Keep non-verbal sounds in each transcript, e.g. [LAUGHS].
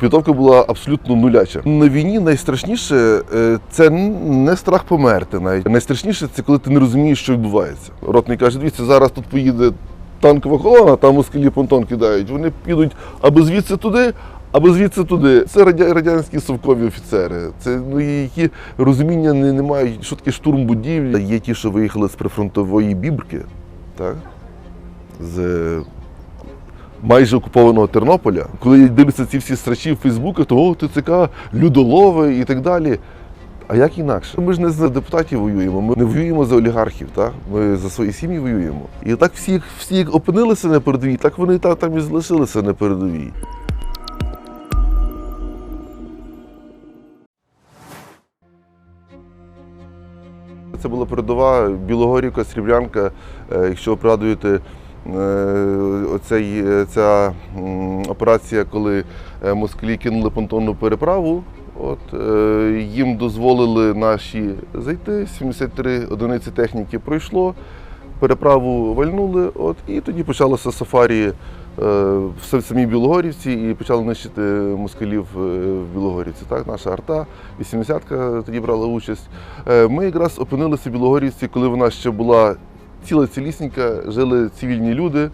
Підготовка була абсолютно нуляча. На війні найстрашніше е, це не страх померти. Навіть найстрашніше це коли ти не розумієш, що відбувається. Ротний каже: дивіться, зараз тут поїде танкова колона, там москалі понтон кидають. Вони підуть або звідси туди, або звідси туди. Це радянські совкові офіцери. Це ну які розуміння не, не мають, що таке штурм будівлі. Є ті, що виїхали з прифронтової бібрки, так? з майже окупованого Тернополя, коли я ці всі страчі в Фейсбуках, то о, ТЦК, людолови і так далі. А як інакше? Ми ж не за депутатів воюємо, ми не воюємо за олігархів, так? ми за свої сім'ї воюємо. І так всі, всі як опинилися на передовій, так вони та- там і залишилися на передовій. Це була передова Білогорівка, Сріблянка. Е, Якщо ви пригадуєте, оцей, е, ця операція, коли е, москалі кинули понтонну переправу, от, е, їм дозволили наші зайти, 73 одиниці техніки пройшло, переправу вальнули, от, і тоді почалося сафарі е, в самій Білогорівці і почали нищити москалів е, в Білогорівці. Так, наша арта, 80-ка тоді брала участь. Е, Ми якраз опинилися в Білогорівці, коли вона ще була ціла цілісінька, жили цивільні люди.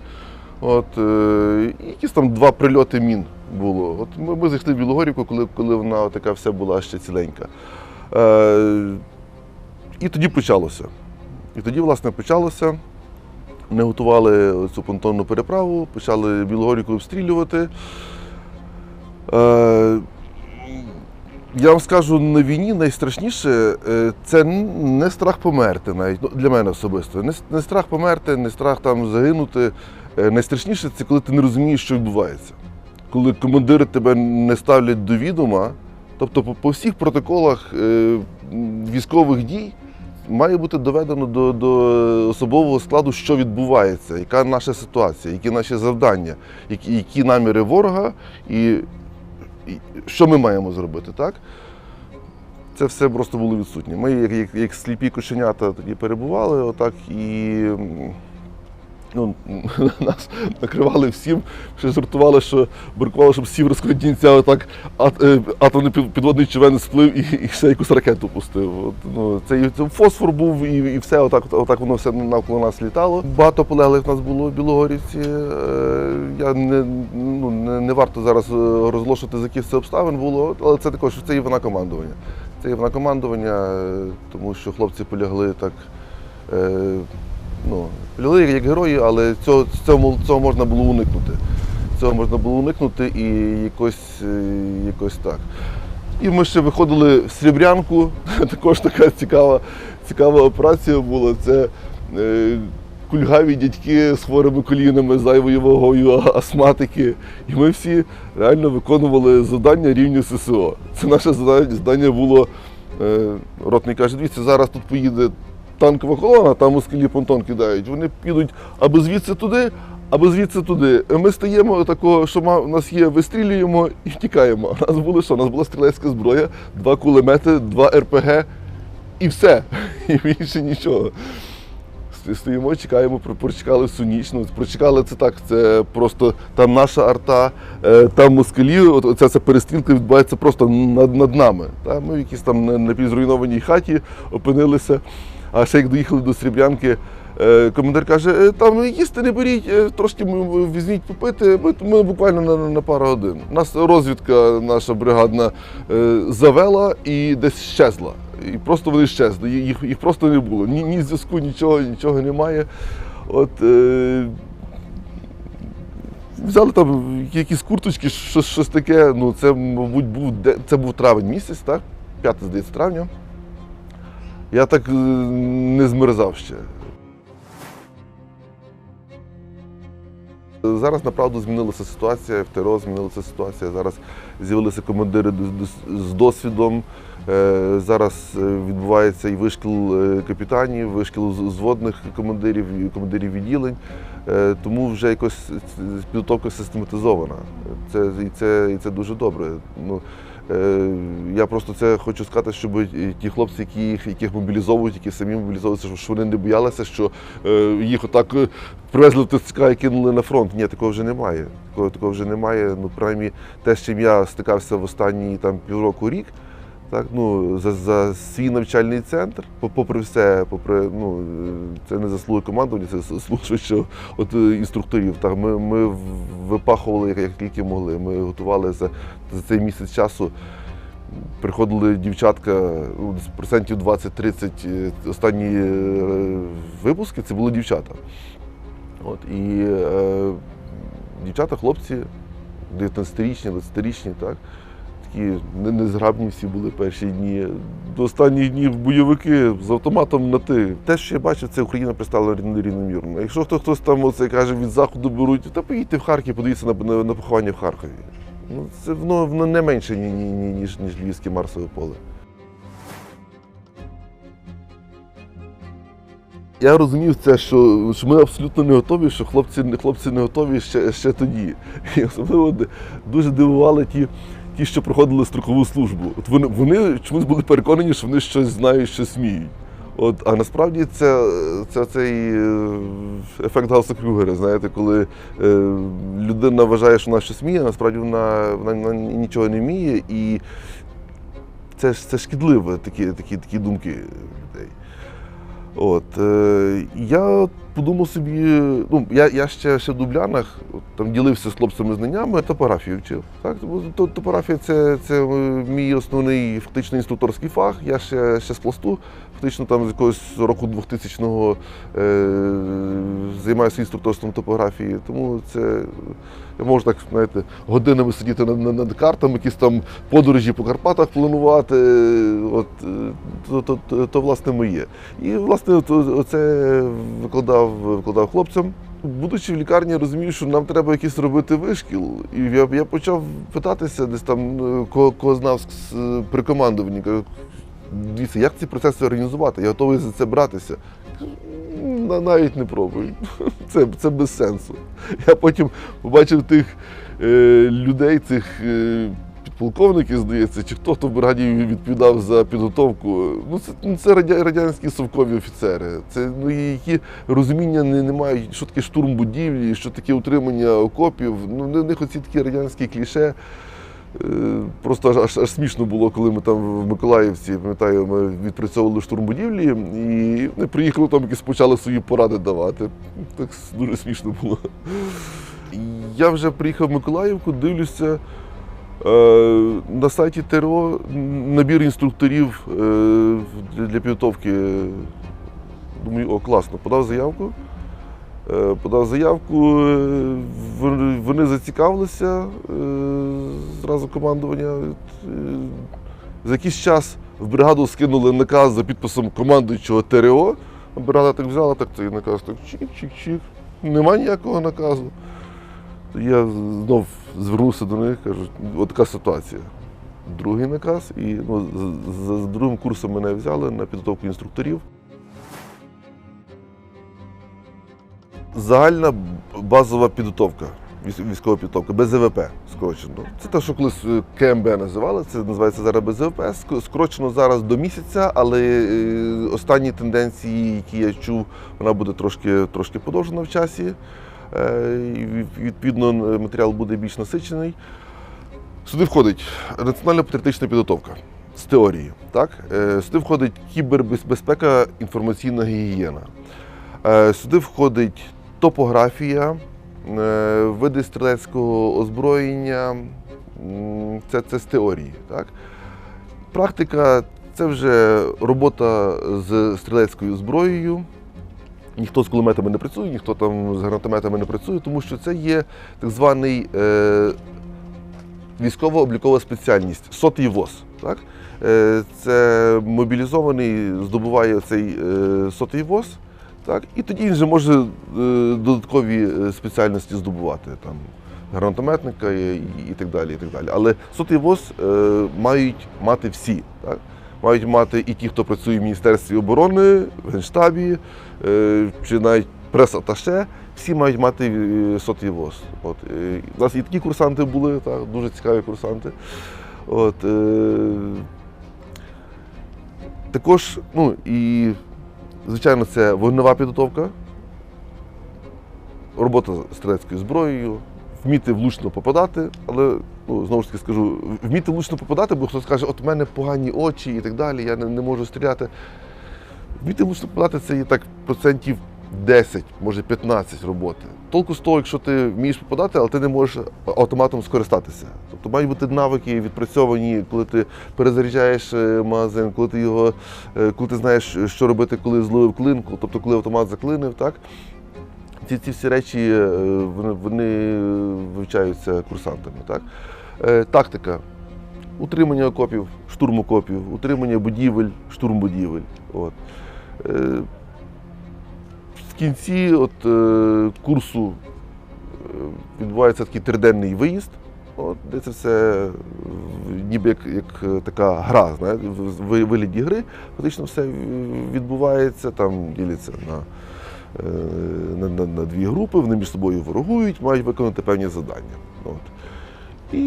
От, е, якісь там два прильоти мін було. От ми, ми зайшли в Білогорівку, коли, коли вона така вся була ще ціленька. Е, і тоді почалося. І тоді, власне, почалося. Ми готували цю понтонну переправу, почали Білогорівку обстрілювати. Е, я вам скажу, на війні найстрашніше е, це не страх померти, навіть ну, для мене особисто. Не, не страх померти, не страх там загинути. Е, Найстрашніше це коли ти не розумієш, що відбувається. Коли командири тебе не ставлять до відома, тобто по, по всіх протоколах е, військових дій має бути доведено до, до особового складу, що відбувається, яка наша ситуація, які наші завдання, які, які наміри ворога і, що ми маємо зробити, так? Це все просто було відсутнє. Ми, як, як, як сліпі кошенята, тоді перебували, отак і ну, [LAUGHS] нас накривали всім, що жартували, що бракувало, щоб сів розкладінця, отак е, атомний під- підводний човен сплив і, і ще якусь ракету пустив. От, ну, це, це фосфор був і, і все, отак, отак воно все навколо нас літало. Багато полеглих нас було в Білогорівці. Е, Я не, ну, не, не варто зараз е, розголошувати, за яких це обставин було, але це також це і вина командування. Це і вина командування, тому що хлопці полягли так. Ну, полягли як герої, але цього, цього, цього можна було уникнути. Цього можна було уникнути і якось, е, якось так. І ми ще виходили в Срібрянку, [LAUGHS] також така цікава, цікава операція була. Це е, кульгаві дядьки з хворими колінами, зайвою вагою, астматики. І ми всі реально виконували завдання рівню ССО. Це наше завдання було. Е, ротний каже, дивіться, зараз тут поїде танкова колона, там москалі понтон кидають. Вони підуть або звідси туди, або звідси туди. Ми стаємо такого, що у нас є, вистрілюємо і втікаємо. [LAUGHS] У нас було що? У нас була стрілецька зброя, два кулемети, два РПГ і все. [LAUGHS] І більше нічого. Стоїмо, чекаємо, прочекали всю ніч. Ну, прочекали це так, це просто там наша арта, е, там москалі, оця ця перестрілка відбувається просто над, над нами. Та? Ми в якійсь там на- напівзруйнованій хаті опинилися. А ще як доїхали до Сріблянки, е, командир каже, «Е, там їсти не беріть, е, трошки візьміть попити. Ми, ми буквально на, на пару годин. Нас розвідка наша бригадна завела і десь щезла. І просто вони щезли. Їх, їх просто не було. Ні, ні зв'язку, нічого, нічого немає. От, Взяли там якісь курточки, щось, щось таке. Ну, це, мабуть, був це був травень місяць, так? 5, здається, травня. Я так е, не змерзав ще. Зараз направду змінилася ситуація, в ТРО змінилася ситуація. Зараз з'явилися командири з- досвідом. Е, Зараз е, відбувається і вишкіл капітанів, вишкіл зводних командирів, і командирів відділень. Тому вже якось підготовка систематизована. Це, і, це, і це дуже добре. Ну, я просто це хочу сказати, щоб ті хлопці, які їх, яких мобілізовують, які самі мобілізовуються, щоб- вони не боялися, що е, їх отак е, привезли в ТЦК і кинули на фронт. Ні, такого вже немає. Такого, такого вже немає. Ну, принаймні, те, з чим я стикався в останні там, півроку рік. Так, ну, за, за свій навчальний центр, попри все, попри, ну, це не заслуги командування, це заслуги що от, е, інструкторів. Так, ми, ми випахували як, як тільки могли. Ми готували за, за цей місяць часу. Приходили дівчатка, ну, десь процентів 20-30 е, останні е, випуски це були дівчата. От, і е, дівчата, хлопці, 19-річні, 20-річні, так, такі незграбні всі були перші дні. До останніх днів бойовики з автоматом на ти. Те, що я бачив, це Україна пристала рівномірно. Якщо хто хтось там оце каже від заходу беруть, та поїдьте в Харків, подивіться на, на, на поховання в Харкові. Ну, це воно, воно не менше, ні- ні- ні- ніж, ніж Львівське Марсове поле. Я розумів це, що, що ми абсолютно не готові, що хлопці, хлопці не готові ще, ще тоді. І особливо дуже дивували ті, ті, що проходили строкову службу. От вони, вони чомусь були переконані, що вони щось знають, щось вміють. От, а насправді це, це цей е, ефект Гауса Крюгера, знаєте, коли е, людина вважає, що вона щось вміє, а насправді вона, вона, вона нічого не вміє, і це, це шкідливо, такі, такі, такі думки людей. От, е, я подумав собі, ну, я, я ще, ще в Дублянах там ділився з хлопцями знаннями, топографію вчив. Так? Топографія це, це е, мій основний фактично інструкторський фах. Я ще, ще з пласту, фактично там з якогось року 2000-го е, займаюся інструкторством топографії. Тому це я можу так, знаєте, годинами сидіти над, над, картами, якісь там подорожі по Карпатах планувати. От, то, то, то, то власне моє. І власне оце викладав, викладав хлопцям. Будучи в лікарні, розумію, що нам треба якийсь робити вишкіл. І я, я почав питатися десь там, е, кого, кого знав з- при командуванні. Дивіться, як ці процеси організувати? Я готовий за це братися. «На- Навіть не пробуй. [LAUGHS] Це, це без сенсу. Я потім побачив тих е, людей, цих е, підполковників, здається, чи хто хто в бригаді відповідав за підготовку. Ну, це, ну, це радянські совкові офіцери. Це ну, які розуміння не, не мають, що таке штурм будівлі, що таке утримання окопів. Ну, в них оці такі радянські кліше. Е, Просто аж, аж, смішно було, коли ми там в Миколаївці, пам'ятаю, ми відпрацьовували штурм будівлі, і вони приїхали там, якісь почали свої поради давати. Так дуже смішно було. Я вже приїхав в Миколаївку, дивлюся. е, На сайті ТРО набір інструкторів е, для підготовки. Думаю, о, класно, подав заявку. Е, Подав заявку, е, вони- зацікавилися е, зразу командування. За якийсь час в бригаду скинули наказ за підписом командуючого ТРО. Бригада так взяла, так цей наказ, так чик-чик-чик. Нема ніякого наказу. Я знов звернувся до них, кажу, от така ситуація. Другий наказ, і ну, з- з- за другим курсом мене взяли на підготовку інструкторів. Загальна базова підготовка, військова підготовка, БЗВП скорочено. Це те, що колись е, КМБ називали, це називається зараз БЗВП. Скорочено зараз до місяця, але е, останні тенденції, які я чув, вона буде трошки, трошки подовжена в часі. Е, Відповідно, матеріал буде більш насичений. Сюди входить національна патріотична підготовка з теорії. Так? Сюди входить кібербезпека, інформаційна гігієна. Сюди входить топографія, е, види стрілецького озброєння. Це, це з теорії. Так? Практика це вже робота з стрілецькою зброєю. Ніхто з кулеметами не працює, ніхто там з гранатометами не працює, тому що це є так званий е, військово-облікова спеціальність сотий ВОЗ. Так? Е, це мобілізований здобуває цей е, сотий ВОЗ, так? і тоді він вже може е, додаткові е, спеціальності здобувати. Там, гранатометника і, і так далі. І так далі. Але сотий ВОЗ е, мають мати всі. Так? Мають мати і ті, хто працює в Міністерстві оборони, в Генштабі, чи навіть прес-аташе, всі мають мати сотий ВОЗ. От, у нас і такі курсанти були, так, дуже цікаві курсанти. От, також, ну і, звичайно, це вогнева підготовка, робота з стрілецькою зброєю, вміти влучно попадати, але ну, знову ж таки скажу, вміти влучно попадати, бо хтось каже, от у мене погані очі і так далі, я не, не можу стріляти. Вміти влучно попадати це є так процентів 10, може 15 роботи. Толку з того, якщо ти вмієш попадати, але ти не можеш автоматом скористатися. Тобто мають бути навики відпрацьовані, коли ти перезаряджаєш е, магазин, коли ти його, е, коли ти знаєш, що робити, коли зловив клинку, тобто коли автомат заклинив, так? Ці, ці всі речі е, вони, вони вивчаються курсантами. Так? Тактика. Утримання окопів, штурм окопів, утримання будівель, штурм будівель. От. Кінці от, е, курсу е, відбувається такий триденний виїзд, от, де це все ніби як, як е, така гра, знаєте, в в вигляді гри. Фактично все відбувається, там діляться на е, на, на, на дві групи, вони між собою ворогують, мають виконати певні завдання. От. І,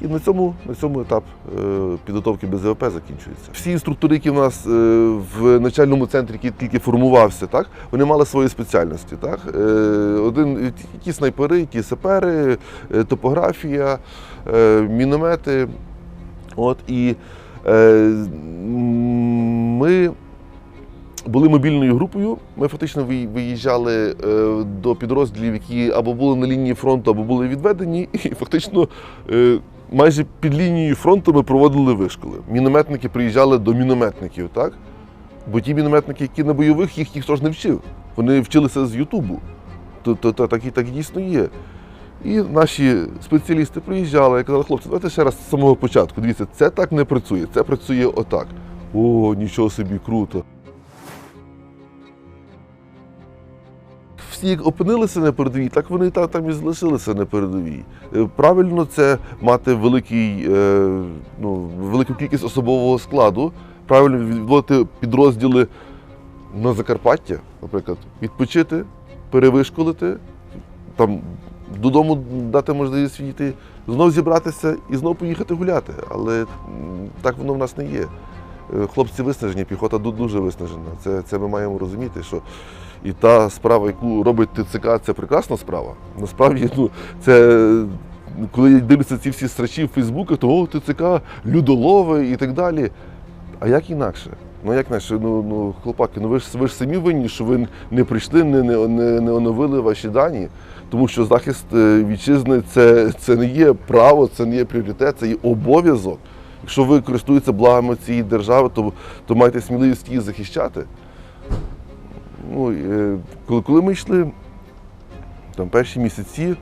і на, цьому, на цьому етап е, підготовки БЗВП закінчується. Всі інструктори, які в нас е, в навчальному центрі, який тільки формувався, так, вони мали свої спеціальності. Так? Е, один, ті снайпери, ті сапери, топографія, міномети. От, і ми були мобільною групою. Ми фактично виїжджали е, до підрозділів, які або були на лінії фронту, або були відведені, [LAUGHS] і фактично е, майже під лінією фронту ми проводили вишколи. Мінометники приїжджали до мінометників, так? Бо ті мінометники, які на бойових, їх ніхто ж не вчив. Вони вчилися з Ютубу. То, так, і, так дійсно є. І наші спеціалісти приїжджали і казали, хлопці, давайте ще раз з самого початку. Дивіться, це так не працює, це працює отак. О, нічого собі круто. Всі як опинилися на передовій, так вони та- там і залишилися на передовій. Е, Правильно це мати великий, е, ну, велику кількість особового складу, правильно відводити підрозділи на Закарпаття, наприклад, відпочити, перевишколити, там додому дати можливість відійти, знов зібратися і знов поїхати гуляти. Але так воно в нас не є. Е, Хлопці виснажені, піхота дуже виснажена. Це, це ми маємо розуміти, що і та справа, яку робить ТЦК, це прекрасна справа. Насправді, ну, це коли я дивлюся ці всі срачі в Фейсбуці, то о, ТЦК, людолови і так далі. А як інакше? Ну як інакше, ну, ну хлопаки, ну ви ж ви ж самі винні, що ви не прийшли, не, не, не, не оновили ваші дані, тому що захист е, вітчизни це, це не є право, це не є пріоритет, це є обов'язок. Якщо ви користуєтеся благами цієї держави, то, то маєте сміливість її захищати. Ну, е, коли, коли ми йшли там, перші місяці,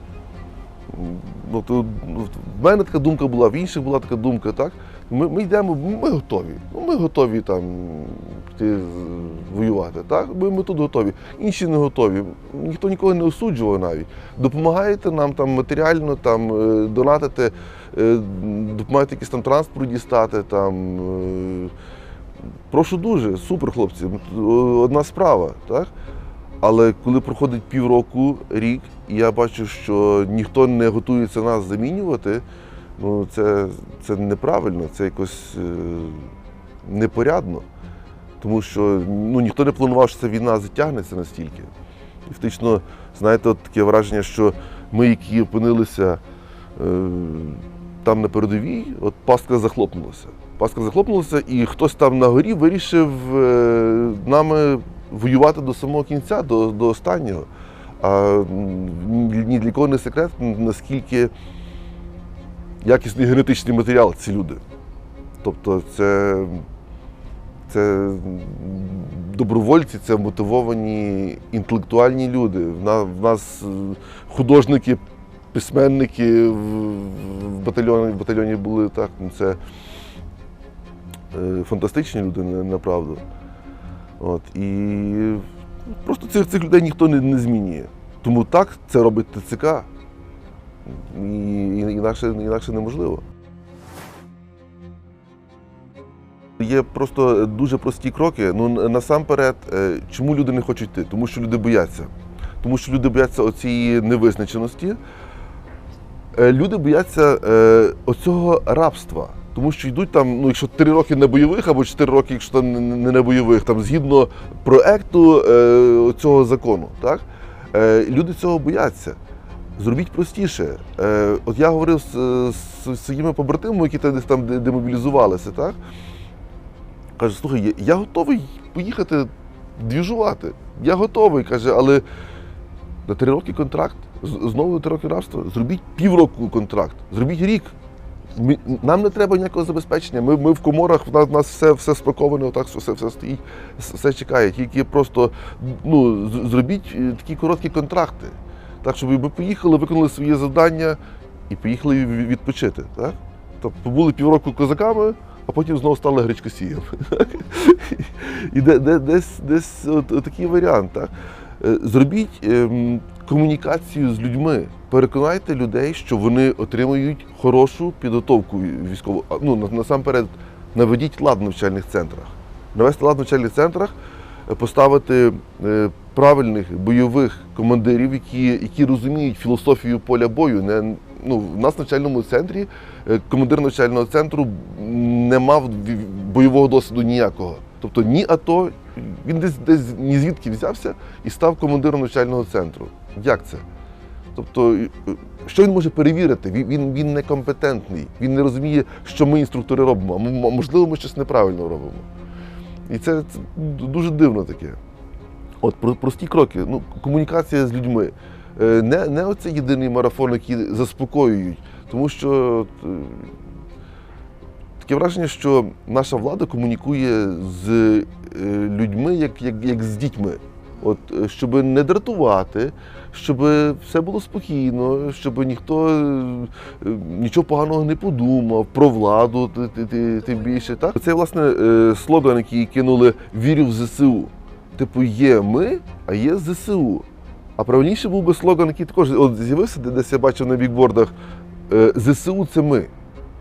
ну, то, ну, в мене така думка була, в інших була така думка, так? Ми, ми йдемо, ми готові. Ну, ми готові там піти воювати. Так? Ми, ми тут готові. Інші не готові. Ніхто нікого не осуджував навіть. Допомагаєте нам там матеріально, там, е, донатити, е, допомагаєте якийсь там транспорт дістати. Там, Прошу дуже, супер, хлопці. Одна справа, так? Але коли проходить півроку, рік, і я бачу, що ніхто не готується нас замінювати, ну це, це неправильно, це якось е, непорядно. Тому що ну, ніхто не планував, що ця війна затягнеться настільки. І фактично, знаєте, от таке враження, що ми, які опинилися е, там на передовій, от пастка захлопнулася. Пастка захлопнулася, і хтось там на горі вирішив е, нами воювати до самого кінця, до, до останнього. А ні для кого не секрет, наскільки якісний генетичний матеріал ці люди. Тобто це, це добровольці, це мотивовані інтелектуальні люди. В нас е, художники, письменники в батальйоні, в батальйоні були так. ну, Це фантастичні люди, на- направду. От, і просто цих, цих людей ніхто не, не змінює. Тому так це робить ТЦК. І, і- інакше, інакше неможливо. Є просто дуже прості кроки. Ну, насамперед, е, чому люди не хочуть йти? Тому що люди бояться. Тому що люди бояться оцієї невизначеності. Е, Люди бояться е, оцього рабства. Тому що йдуть там, ну якщо три роки на бойових, або чотири роки, якщо там не- не бойових, там згідно проекту е, цього закону, так? Е, люди цього бояться. Зробіть простіше. Е, от я говорив з, з своїми побратимами, які там десь там демобілізувалися, так? Каже, слухай, я, я готовий поїхати двіжувати. Я готовий, каже, але на три роки контракт, знову на три роки рабства. Зробіть півроку контракт, зробіть рік. Нам не треба ніякого забезпечення. Ми, ми в коморах, в нас, в нас все, все спаковане, отак все, все стоїть, все чекає. Тільки просто ну, зробіть е, такі короткі контракти. Так, щоб ми поїхали, виконали своє завдання і поїхали відпочити. Так? Тобто побули півроку козаками, а потім знову стали гречкосіями. [LAUGHS] І де, де, десь, десь от, от такий варіант. Так? Е, Зробіть ем, комунікацію з людьми. Переконайте людей, що вони отримують хорошу підготовку військову. Ну, на- насамперед, наведіть лад в навчальних центрах. Навести лад в навчальних центрах, е, поставити е, правильних бойових командирів, які, які розуміють філософію поля бою. Не, ну, в нас в навчальному центрі командир навчального центру не мав бойового досвіду ніякого. Тобто ні АТО, він десь десь ні звідки взявся і став командиром навчального центру. Як це? Тобто, що він може перевірити? Він, він, він некомпетентний, він не розуміє, що ми, інструктори, робимо. А можливо, ми щось неправильно робимо. І це, це дуже дивно таке. От про- прості кроки, ну, комунікація з людьми. Е, Не, не оце єдиний марафон, який заспокоюють, тому що таке враження, що наша влада комунікує з е, людьми, як, як, як з дітьми. От, е, щоб не дратувати, щоб все було спокійно, щоб ніхто е, нічого поганого не подумав про владу, ти- ти- ти- тим більше. Так? Це власне слоган, який кинули Вірю в ЗСУ. Типу, є ми, а є ЗСУ. А правильніше був би слоган, який також от з'явився, де десь я бачив на бікбордах. ЗСУ це ми.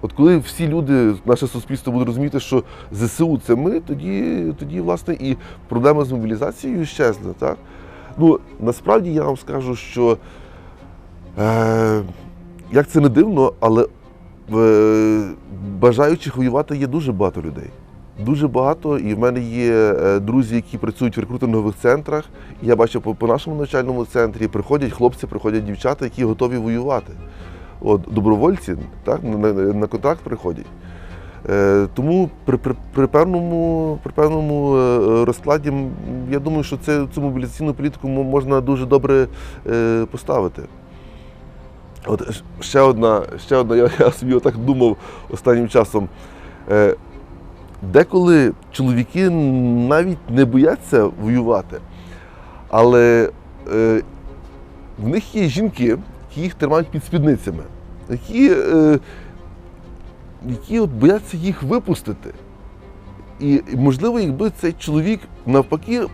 От коли всі люди, наше суспільство буде розуміти, що ЗСУ це ми, тоді, тоді власне, і проблема з мобілізацією щезне. Так? Ну, насправді я вам скажу, що е, як це не дивно, але е, бажаючих воювати є дуже багато людей. Дуже багато, і в мене є е, друзі, які працюють в рекрутингових центрах. Я бачу по, по нашому навчальному центрі приходять хлопці, приходять дівчата, які готові воювати. От, добровольці так, на, на, контракт приходять. Е, тому при, при, при певному, при певному е, розкладі я думаю, що це, цю мобілізаційну політику можна дуже добре е, поставити. От ще одна, ще одна, я, я собі отак думав останнім часом. Е, деколи чоловіки навіть не бояться воювати, але е, в них є жінки, які їх тримають під спідницями, які, е, які от бояться їх випустити. І можливо, якби цей чоловік навпаки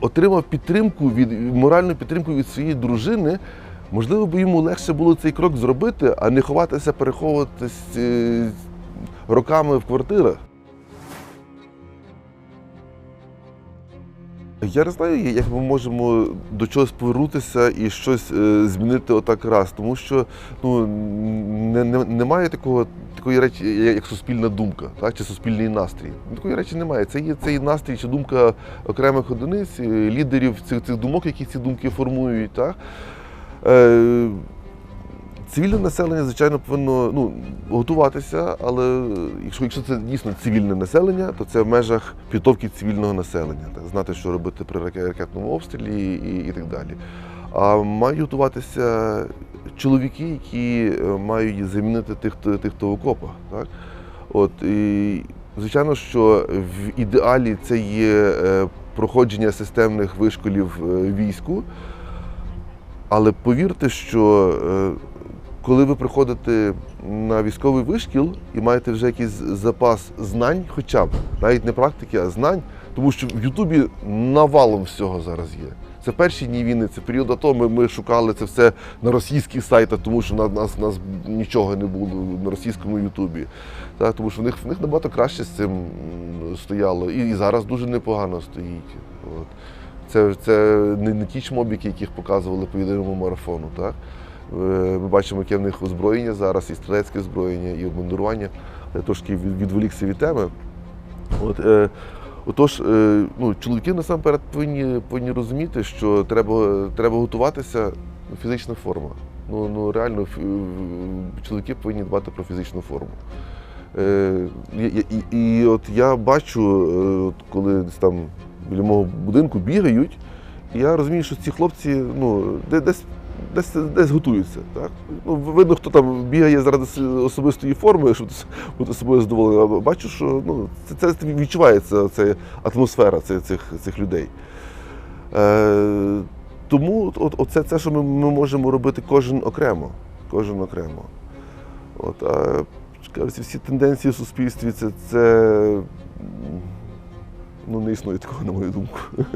отримав підтримку від моральну підтримку від своєї дружини, можливо, би йому легше було цей крок зробити, а не ховатися, переховуватись е, роками в квартирах. Я не знаю, як ми можемо до чогось повернутися і щось е, змінити отак раз, тому що ну, не, не, немає такого, такої речі, як суспільна думка, так, чи суспільний настрій. Такої речі немає. Це є цей настрій чи думка окремих одиниць, е, лідерів цих, цих думок, які ці думки формують. Так. Е, Цивільне населення, звичайно, повинно ну, готуватися, але якщо, якщо це дійсно цивільне населення, то це в межах підготовки цивільного населення, так, знати, що робити при ракетному обстрілі і, і так далі. А мають готуватися чоловіки, які е, мають замінити тих, хто- тих, хто в окопах. Так? От, і, звичайно, що в ідеалі це є е, проходження системних вишколів е, війську. Але повірте, що коли ви приходите на військовий вишкіл і маєте вже якийсь запас знань, хоча б навіть не практики, а знань, тому що в Ютубі навалом всього зараз є. Це перші дні війни, це період АТО. Ми, ми шукали це все на російських сайтах, тому що на нас, нас нічого не було на російському Ютубі. Так, тому що в них, в них набагато краще з цим стояло. І, і зараз дуже непогано стоїть. От. Це, це не, не ті чмобіки, яких показували по єдиному марафону. Так? Е, Ми бачимо, яке в них озброєння зараз, і стрілецьке озброєння, і обмундирування. Я трошки від- відволікся від теми. От, е, отож, е, ну, чоловіки насамперед повинні, повинні розуміти, що треба, треба готуватися фізична форма. Ну, ну реально чоловіки повинні дбати про фізичну форму. Е, і, і, і от я бачу, е, от коли десь там біля мого будинку бігають, і я розумію, що ці хлопці ну, десь, десь, десь готуються. Так? Ну, видно, хто там бігає заради особистої форми, щоб бути собою задоволений. Бачу, що ну, це, це відчувається ця атмосфера цих, цих, цих людей. Е, тому от, оце це, що ми, ми можемо робити кожен окремо. Кожен окремо. От, а всі тенденції в суспільстві це, це ну, не існує такого, на мою думку. [LAUGHS]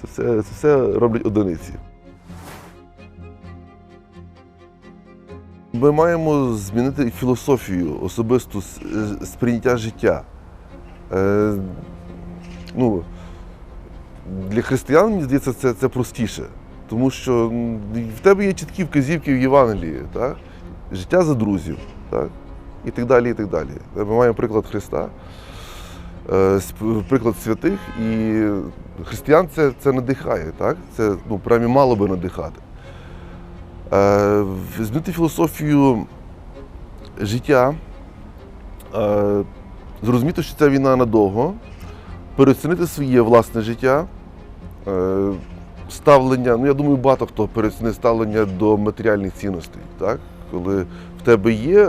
Це все, це все роблять одиниці. Ми маємо змінити філософію особисту сприйняття життя. Е, ну, для християн, мені здається, це, це простіше. Тому що в тебе є чіткі вказівки в Євангелії, так? життя за друзів, так? і так далі. і так далі. Ми маємо приклад Христа, е, приклад святих, і християн це, це надихає, так? це ну, принаймні, мало би надихати. Е, Змінити філософію життя, е, зрозуміти, що ця війна надовго, переоцінити своє власне життя, е, ставлення. Ну, я думаю, багато хто переоцінить ставлення до матеріальних цінностей. Так? Коли в тебе є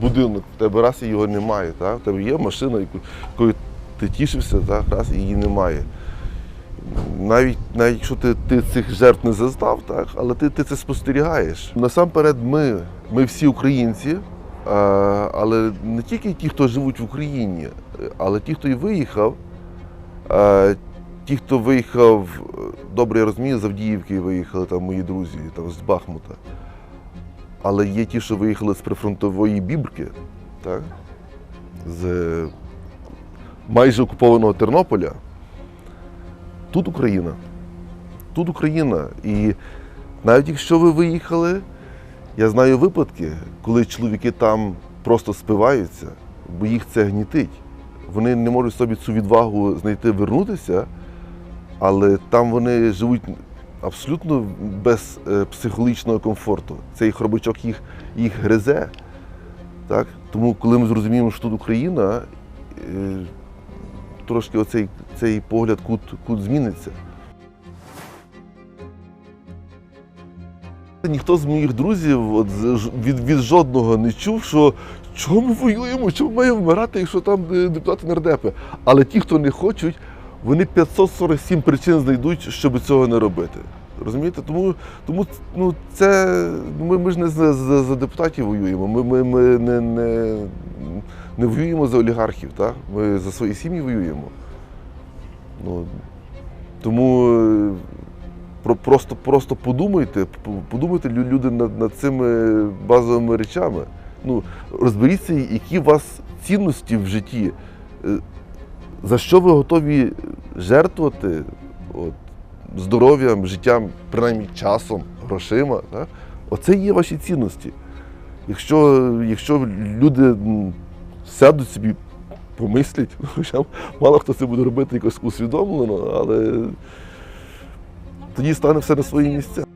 будинок, в тебе раз і його немає, так? в тебе є машина, якою ти тішився, так? раз і її немає. Навіть, навіть якщо ти, ти цих жертв не зазнав, так, але ти, ти це спостерігаєш. Насамперед, ми, ми всі українці, але не тільки ті, хто живуть в Україні, але ті, хто і виїхав, ті, хто виїхав, добре, я розумію, з Авдіївки виїхали там мої друзі, там, з Бахмута. Але є ті, що виїхали з прифронтової бібрки, так? з майже окупованого Тернополя. Тут Україна. Тут Україна. І навіть якщо ви виїхали, я знаю випадки, коли чоловіки там просто спиваються, бо їх це гнітить. Вони не можуть собі цю відвагу знайти вернутися, але там вони живуть абсолютно без е, психологічного комфорту. Цей хробачок їх, їх гризе. Так? Тому, коли ми зрозуміємо, що тут Україна, е, трошки оцей цей погляд кут, кут зміниться. Ніхто з моїх друзів от, від, від жодного не чув, що чому воюємо, чому маємо вмирати, якщо там е, депутати нардепи. Але ті, хто не хочуть, вони 547 причин знайдуть, щоб цього не робити. Розумієте? Тому, тому ну, це ми, ми ж не за, за, за депутатів воюємо. Ми, ми, ми не, не, не воюємо за олігархів, так? ми за свої сім'ї воюємо. Ну, тому е, про, просто, просто подумайте, подумайте люди над, над цими базовими речами. Ну, розберіться, які у вас цінності в житті, е, за що ви готові жертвувати от, здоров'ям, життям, принаймні часом, грошима. Так? Оце є ваші цінності. Якщо, якщо люди сядуть собі, помислять, [LAUGHS] хоча мало хто це буде робити якось усвідомлено, але тоді стане все на свої місця.